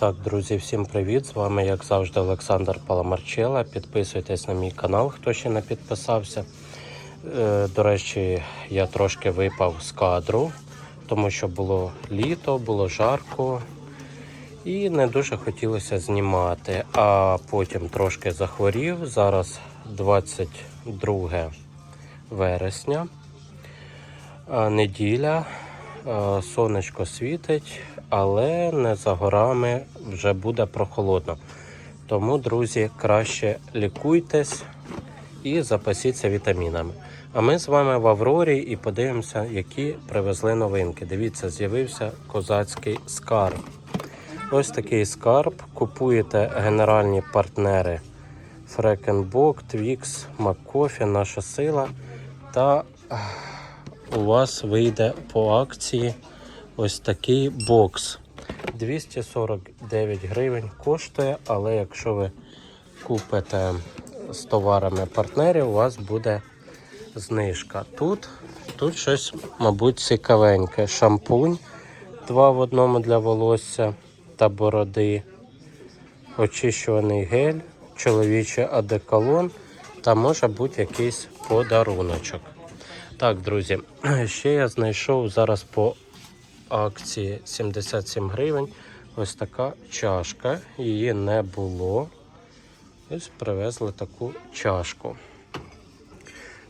Так, друзі, всім привіт! З вами, як завжди, Олександр Паламарчела. Підписуйтесь на мій канал, хто ще не підписався. Е, До речі, я трошки випав з кадру, тому що було літо, було жарко і не дуже хотілося знімати. А потім трошки захворів. Зараз 22 вересня, неділя. Е, Сонечко світить, але не за горами вже буде прохолодно. Тому, друзі, краще лікуйтесь і запасіться вітамінами. А ми з вами в Аврорі і подивимося, які привезли новинки. Дивіться, з'явився козацький скарб. Ось такий скарб. Купуєте генеральні партнери Фрекенбок, Твікс, Маккофі, Наша сила та у вас вийде по акції ось такий бокс. 249 гривень коштує, але якщо ви купите з товарами партнерів, у вас буде знижка. Тут, тут щось, мабуть, цікавеньке. Шампунь два в одному для волосся та бороди, очищуваний гель, чоловічий адеколон та може бути якийсь подаруночок. Так, друзі, ще я знайшов зараз по акції 77 гривень. Ось така чашка. Її не було. Ось привезли таку чашку.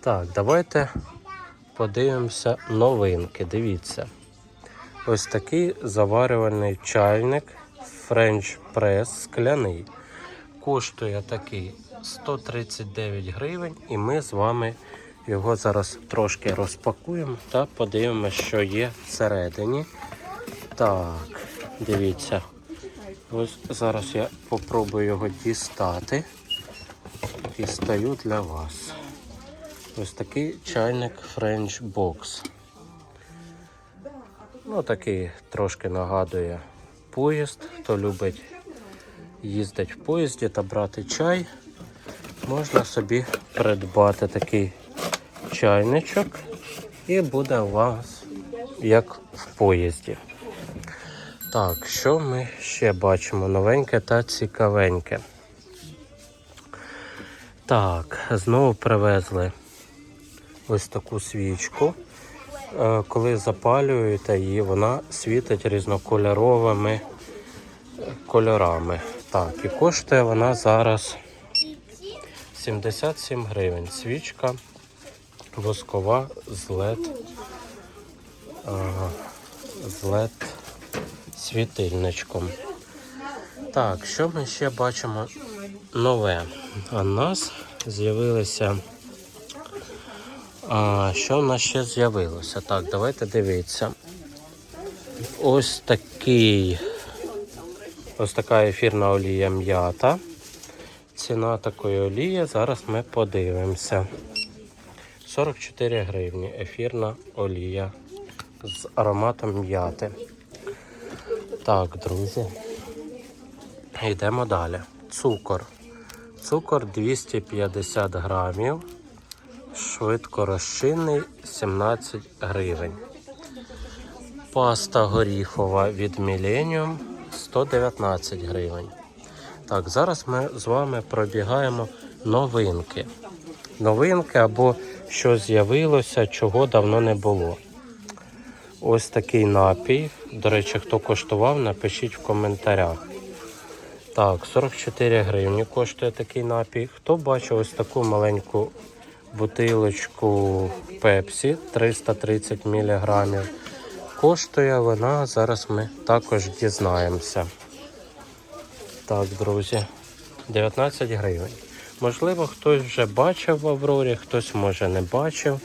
Так, давайте подивимося новинки. Дивіться. Ось такий заварювальний чайник French Press скляний. Коштує такий 139 гривень, і ми з вами його зараз трошки розпакуємо та подивимося, що є всередині. Так, дивіться. Ось зараз я попробую його дістати. Дістаю для вас. Ось такий чайник French Box. Ну, такий трошки нагадує поїзд. Хто любить їздити в поїзді та брати чай, можна собі придбати такий чайничок і буде у вас як в поїзді. Так, що ми ще бачимо? Новеньке та цікавеньке. Так, знову привезли ось таку свічку. Е, Коли запалюєте її, вона світить різнокольоровими е, кольорами. Так, і коштує вона зараз 77 гривень. Свічка воскова з LED, з LED світильничком. Так, що ми ще бачимо нове? У нас з'явилися. А, що в нас ще з'явилося? Так, давайте дивитися. Ось такий. Ось така ефірна олія м'ята. Ціна такої олії. Зараз ми подивимося. 44 гривні ефірна олія з ароматом м'яти. Так, друзі. Йдемо далі. Цукор. Цукор 250 грамів. Швидко розчинний 17 гривень. Паста горіхова від Millennium 119 гривень. Так, зараз ми з вами пробігаємо новинки. Новинки або що з'явилося, чого давно не було. Ось такий напій. До речі, хто коштував, напишіть в коментарях. Так, 44 гривні коштує такий напій. Хто бачив ось таку маленьку бутилочку Пепсі 330 мг. Коштує вона, зараз ми також дізнаємося. Так, друзі, 19 гривень. Можливо, хтось вже бачив в Аврорі, хтось може не бачив.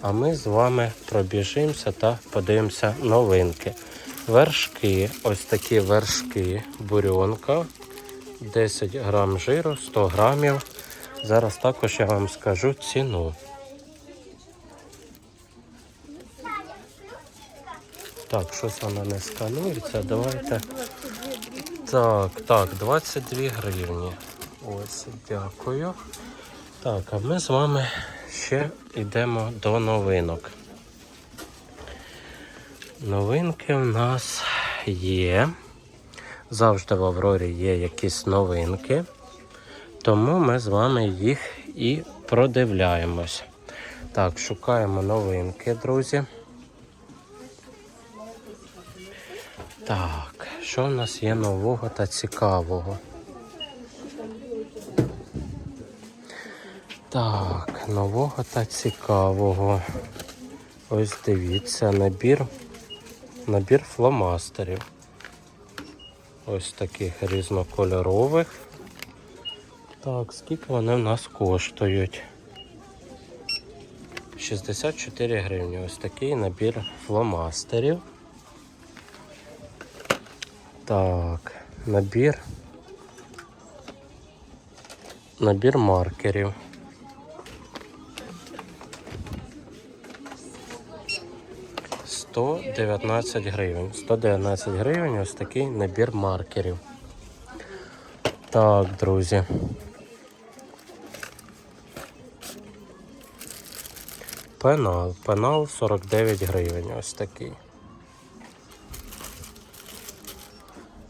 А ми з вами пробіжимося та подивимося новинки. Вершки, ось такі вершки, бурьонка, 10 грам жиру, 100 грамів. Зараз також я вам скажу ціну. Так, щось воно не сканується. Давайте. Так, так, 22 гривні. Ось, дякую. Так, а ми з вами ще йдемо до новинок. Новинки в нас є. Завжди в Аврорі є якісь новинки, тому ми з вами їх і продивляємось. Так, шукаємо новинки, друзі. Так, що в нас є нового та цікавого? Так, нового та цікавого. Ось дивіться, набір, набір фломастерів. Ось таких різнокольорових. Так, скільки вони в нас коштують? 64 гривні. Ось такий набір фломастерів. Так, набір. Набір маркерів. Сто дев'ятнадцять гривень. 119 гривень ось такий набір маркерів. Так, друзі. Пенал. Пенал 49 гривень. Ось такий.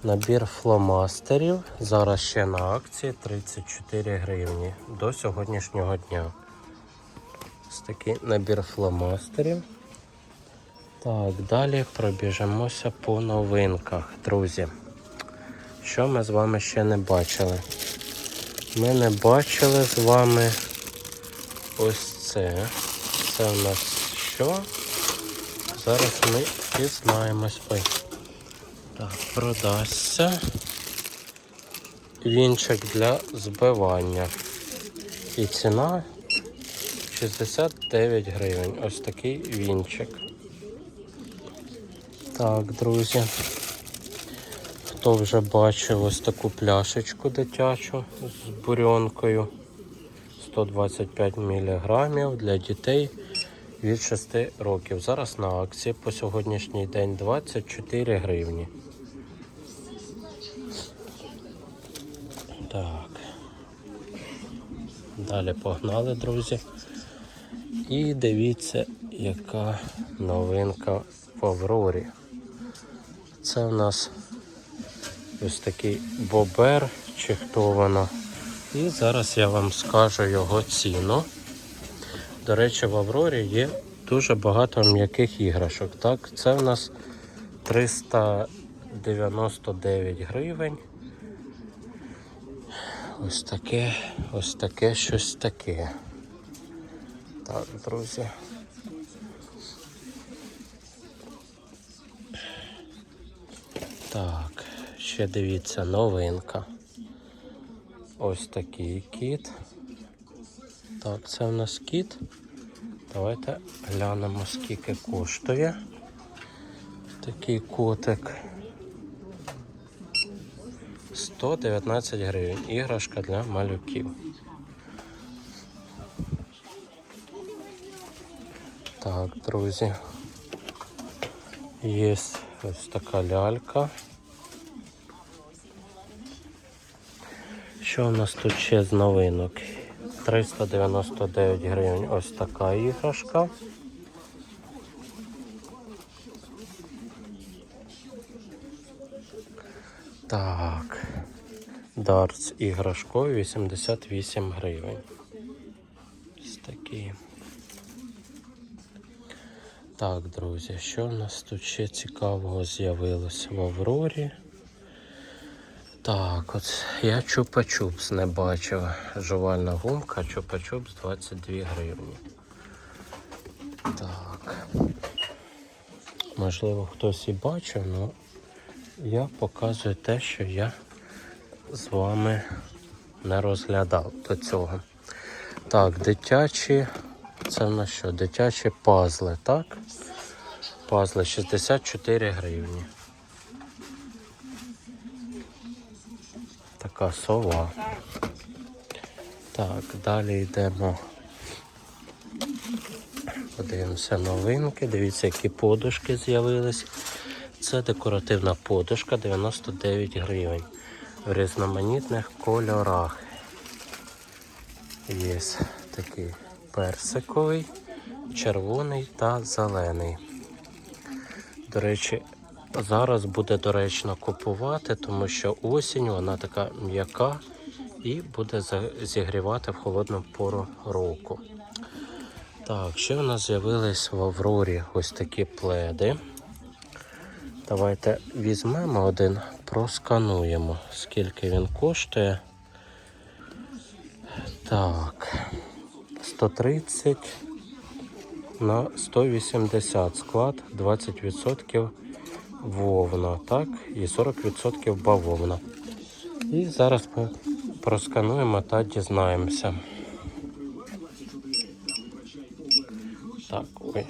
Набір фломастерів. Зараз ще на акції 34 гривні до сьогоднішнього дня. Ось такий набір фломастерів. Так, далі пробіжимося по новинках, друзі. Що ми з вами ще не бачили? Ми не бачили з вами ось це. Це в нас що? Зараз ми дізнаємось. Так, продасться. Вінчик для збивання. І ціна 69 гривень. Ось такий вінчик. Так, друзі. Хто вже бачив ось таку пляшечку дитячу з бурьонкою 125 мг для дітей від 6 років. Зараз на акції по сьогоднішній день 24 гривні. Так. Далі погнали, друзі. І дивіться, яка новинка в Аврорі. Це в нас ось такий бобер, чи хто воно. І зараз я вам скажу його ціну. До речі, в Аврорі є дуже багато м'яких іграшок. Так, це в нас 399 гривень. Ось таке, ось таке, щось таке. Так, друзі. Так, ще дивіться, новинка. Ось такий кіт. Так, це в нас кіт. Давайте глянемо, скільки коштує такий котик. 119 гривень. Іграшка для малюків. Так, друзі. Є ось така лялька. Що у нас тут ще з новинок? 399 гривень ось така іграшка. Так. Дартс іграшковий 88 гривень. Ось такі. Так, друзі, що в нас тут ще цікавого з'явилося в Аврорі? Так, от я чупа-чупс не бачив. Жувальна гумка, чупа-чупс 22 гривні. Так. Можливо, хтось і бачив, але я показую те, що я з вами не розглядав до цього. Так, дитячі. Це в нас що? Дитячі пазли, так? Пазли 64 гривні. Така сова. Так, далі йдемо. Подивимося новинки. Дивіться, які подушки з'явились. Це декоративна подушка 99 гривень. В різноманітних кольорах. Є такий персиковий, червоний та зелений. До речі, зараз буде доречно купувати, тому що осінь вона така м'яка і буде зігрівати в холодну пору року. Так, ще в нас з'явились в Аврорі ось такі пледи. Давайте візьмемо один, проскануємо, скільки він коштує. Так, 130 на 180 склад, 20% вовна, так, і 40% бавовна. І зараз ми проскануємо та дізнаємося. Так, ой.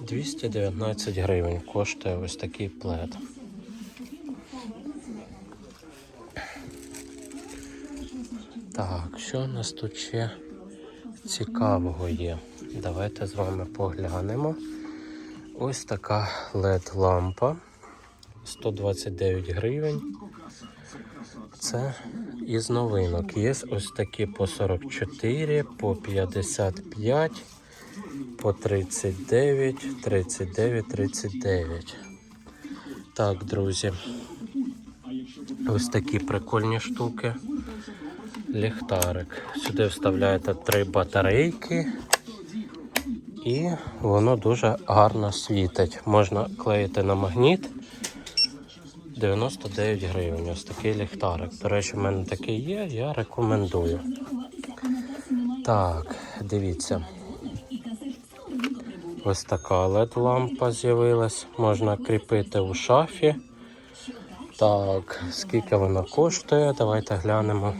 219 гривень коштує ось такий плед. Так, що у нас тут ще цікавого є? Давайте з вами поглянемо. Ось така LED лампа 129 гривень. Це із новинок. Є ось такі по 44, по 55, по 39, 39, 39. Так, друзі. Ось такі прикольні штуки. Ліхтарик. Сюди вставляєте три батарейки. І воно дуже гарно світить. Можна клеїти на магніт. 99 гривень. Ось такий ліхтарик. До речі, в мене такий є, я рекомендую. Так, дивіться. Ось така LED-лампа з'явилась. Можна кріпити у шафі. Так, скільки вона коштує? Давайте глянемо.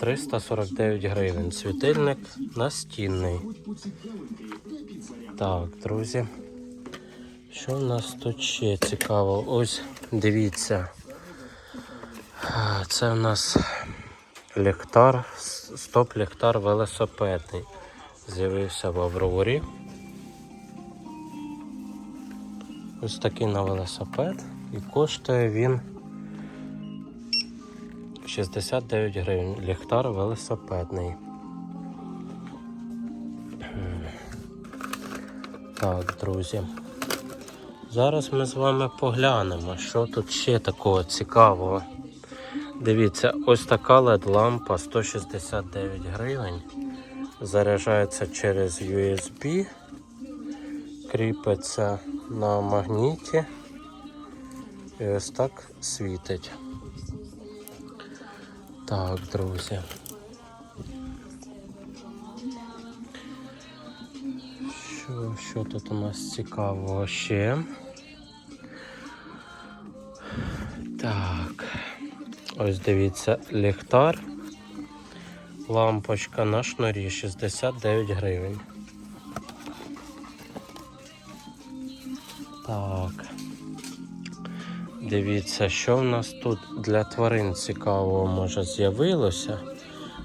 349 гривень. Світильник настінний. Так, друзі. Що в нас тут ще цікаво? Ось дивіться. Це в нас ліхтар, стоп-ліхтар велосипедний. З'явився в Аврорі. Ось такий на велосипед. І коштує він 69 гривень. Ліхтар велосипедний. Так, друзі. Зараз ми з вами поглянемо, що тут ще такого цікавого. Дивіться, ось така LED-лампа 169 гривень. Заряджається через USB, кріпиться на магніті і ось так світить. Так, друзі. Що, що тут у нас цікавого ще? Так. Ось дивіться, ліхтар. Лампочка на шнурі 69 гривень. Так. Дивіться, що в нас тут для тварин цікавого може з'явилося.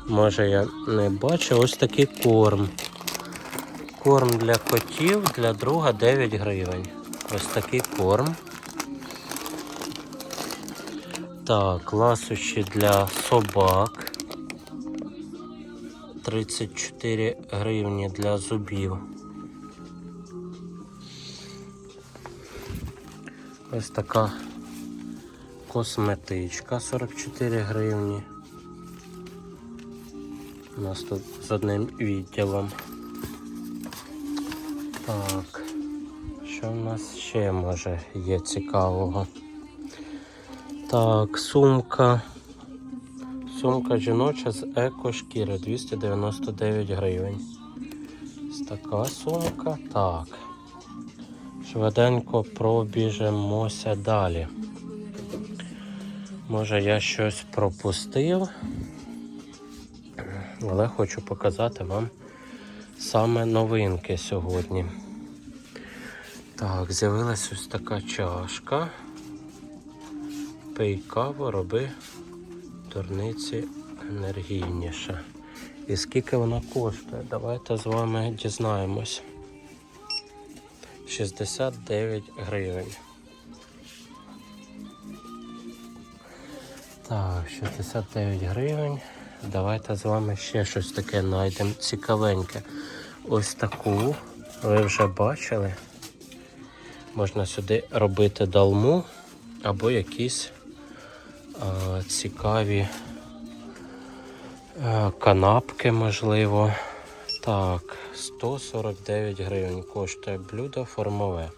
Може я не бачу. Ось такий корм. Корм для котів для друга 9 гривень. Ось такий корм. Так, ласощі для собак. 34 гривні для зубів. Ось така косметичка 44 гривні. У нас тут з одним відділом. Так, що в нас ще може є цікавого? Так, сумка. Сумка жіноча з еко-шкіри 299 гривень. Ось така сумка. Так. Швиденько пробіжемося далі. Може я щось пропустив, але хочу показати вам саме новинки сьогодні. Так, з'явилась ось така чашка. Пий каву, роби турниці енергійніше. І скільки вона коштує? Давайте з вами дізнаємось. 69 гривень. Так, 69 гривень. Давайте з вами ще щось таке знайдемо цікавеньке. Ось таку ви вже бачили. Можна сюди робити долму або якісь а, цікаві а, канапки, можливо. Так, 149 гривень коштує блюдо формове.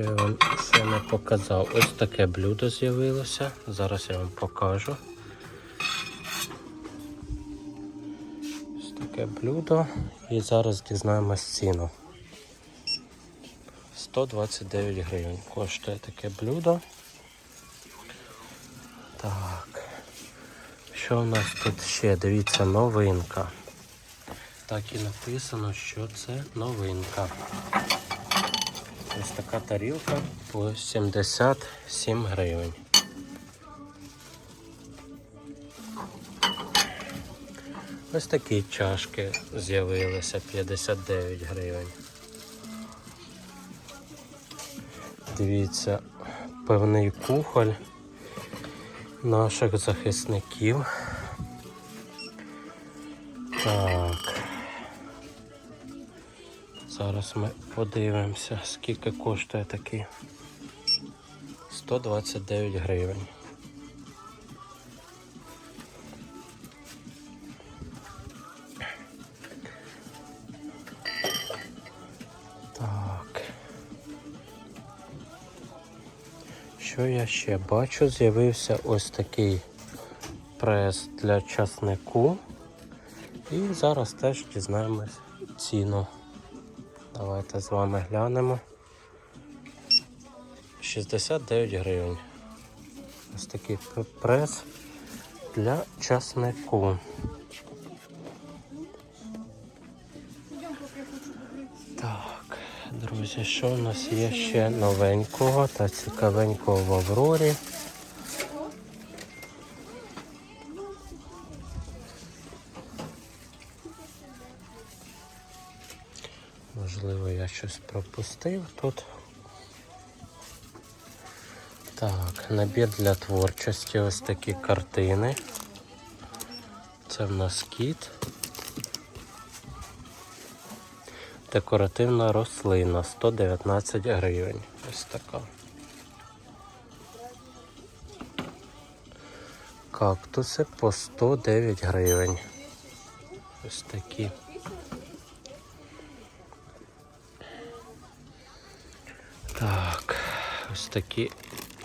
Що я вам ще не показав? Ось таке блюдо з'явилося. Зараз я вам покажу. Ось таке блюдо. І зараз дізнаємось ціну. 129 гривень коштує таке блюдо. Так. Що у нас тут ще? Дивіться, новинка. Так і написано, що це новинка. Ось така тарілка по 77 гривень. Ось такі чашки з'явилися 59 гривень. Дивіться, певний кухоль наших захисників. Так. Зараз ми подивимося, скільки коштує такий. 129 гривень. Так. Що я ще бачу? З'явився ось такий прес для часнику. І зараз теж дізнаємось ціну. Давайте з вами глянемо. 69 гривень. Ось такий прес для часнику. Так, друзі, що у нас є ще новенького та цікавенького в Аврорі? Пропустив тут. Так, набір для творчості, ось такі картини. Це в нас кіт. Декоративна рослина 119 гривень. Ось така. Кактуси по 109 гривень. Ось такі. Ось такі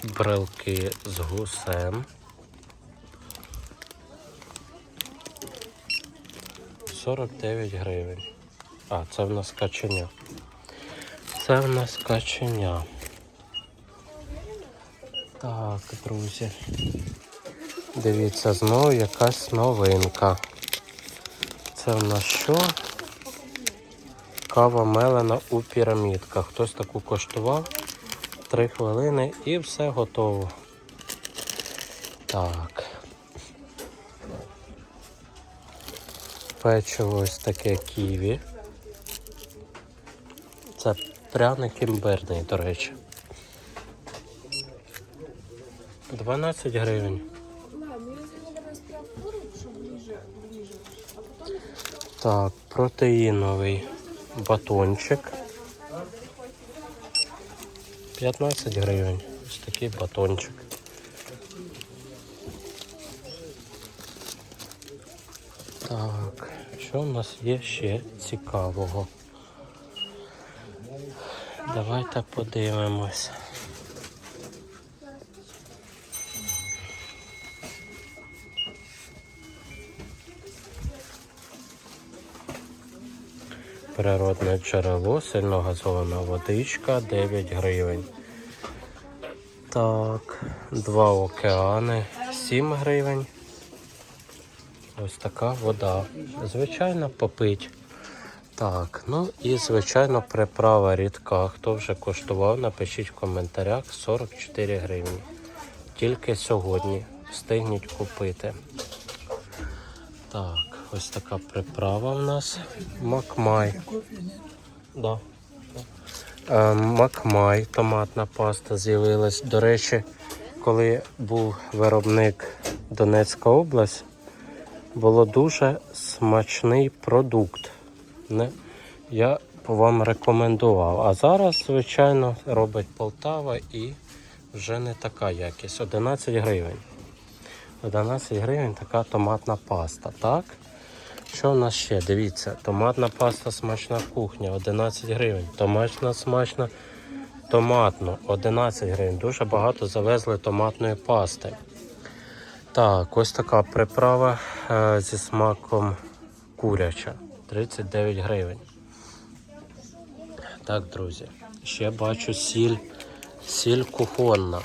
брелки з гусем. 49 гривень. А, це в нас каченя. Це в нас каченя. Так, друзі. Дивіться, знову якась новинка. Це в нас що? Кава мелена у пірамідках. Хтось таку коштував. Три хвилини і все готово. Так. Печиво ось таке ківі. Це пряник імбирний, до речі. 12 гривень. Так, протеїновий батончик. 15 гривень. Ось такий батончик. Так, що у нас є ще цікавого? Давайте подивимось. Природне джерело, сильно газована водичка, 9 гривень. Так, два океани, 7 гривень. Ось така вода. Звичайно, попить. Так, ну і звичайно приправа рідка. Хто вже коштував, напишіть в коментарях 44 гривні. Тільки сьогодні встигніть купити. Так, ось така приправа в нас. Макмай. Да. Е, Макмай, томатна паста з'явилась. До речі, коли був виробник Донецька область, було дуже смачний продукт. Я вам рекомендував. А зараз, звичайно, робить Полтава і вже не така якість. 11 гривень. 11 гривень така томатна паста, так? Що в нас ще? Дивіться, томатна паста смачна кухня, 11 гривень. Томатна смачна томатну, 11 гривень. Дуже багато завезли томатної пасти. Так, ось така приправа е, зі смаком куряча. 39 гривень. Так, друзі. Ще бачу сіль. Сіль кухонна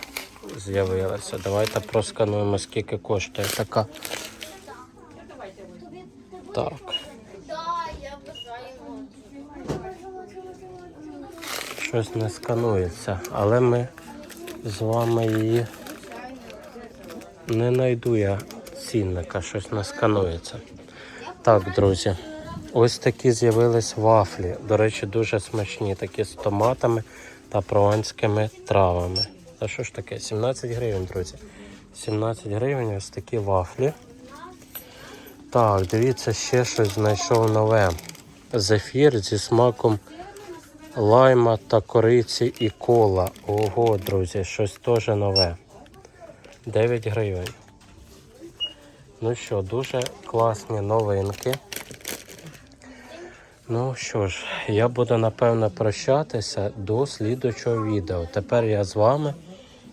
з'явилася. Давайте проскануємо, скільки коштує така. Так. Щось не сканується, але ми з вами її не знайду я цінника, щось не сканується. Так, друзі, ось такі з'явились вафлі. До речі, дуже смачні, такі з томатами та прованськими травами. Та що ж таке? 17 гривень, друзі. 17 гривень ось такі вафлі. Так, дивіться, ще щось знайшов нове. Зефір зі смаком лайма та кориці і кола. Ого, друзі, щось теж нове. 9 гривень. Ну що, дуже класні новинки. Ну що ж, я буду напевно прощатися до слідучого відео. Тепер я з вами.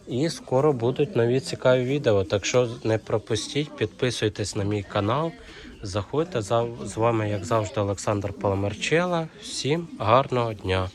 І скоро будуть нові цікаві відео. Так що не пропустіть, підписуйтесь на мій канал. Заходьте з вами, як завжди, Олександр Паламарчела. Всім гарного дня!